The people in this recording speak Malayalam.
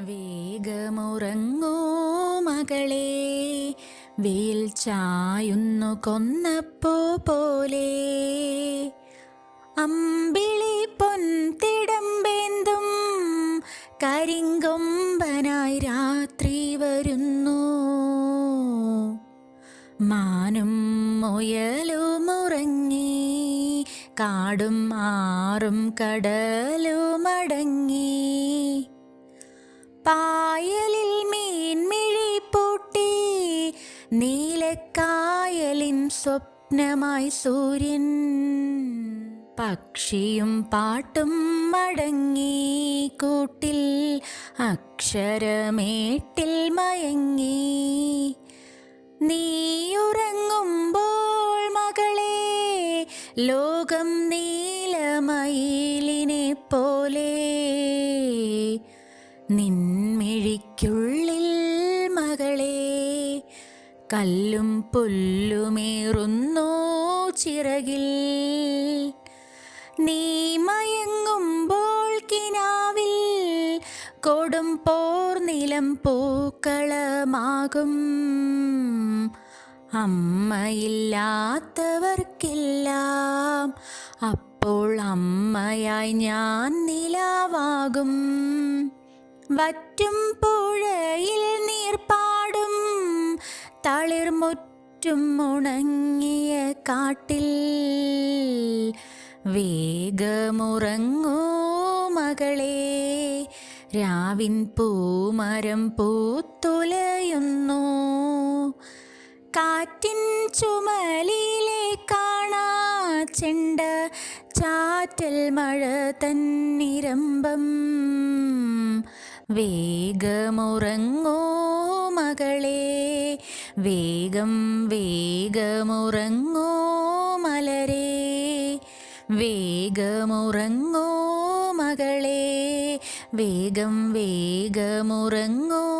വേഗമുറങ്ങൂ മകളെ. വെയിൽ ചായുന്നു കൊന്നപ്പോ പോലെ. അമ്പിളി പൊൻതിടമ്പേന്തും കരിങ്കൊമ്പനായി രാത്രി വരുന്നു. മാനും മുയലുമുറങ്ങി കാടും ആറും കടലുമടങ്ങി. പായലിൽ മീൻമിഴി പൂട്ടി. നീലക്കായലിൻ സ്വപ്നമായി സൂര്യൻ. പക്ഷിയും പാട്ടും മടങ്ങി കൂട്ടിൽ. അക്ഷരമേട്ടിൽ മയങ്ങി. നീയുറങ്ങുമ്പോൾ മകളെ ലോകം നീലമയിലിനെ പോലെ. നിൻമിഴിക്കുള്ളിൽ മകളെ കല്ലും പുല്ലുമേറുന്നു ചിറകിൽ. നീ മയങ്ങുമ്പോൾ കിനാവിൽ കൊടും പോർ നിലം പൂക്കളമാകും. അമ്മയില്ലാത്തവർക്കെല്ലാം അപ്പോൾ അമ്മയായി ഞാൻ നിലാവാകും. വറ്റും പുഴയിൽ നീർപ്പാടും തളിർമുറ്റും ഉണങ്ങിയ കാട്ടിൽ വേഗമുറങ്ങൂ മകളെ. രാവിൻ പൂമരം പൂത്തുലയുന്നു. കാറ്റിൻ ചുമലിലെ കാണാ ചെണ്ട ചാറ്റൽ മഴ തന്നിരമ്പം. വേഗമുറങ്ങൂ മകളെ. വേഗം വേഗമുറങ്ങോ മലരെ. വേഗമുറങ്ങോ മകളെ. വേഗം വേഗമുറങ്ങൂ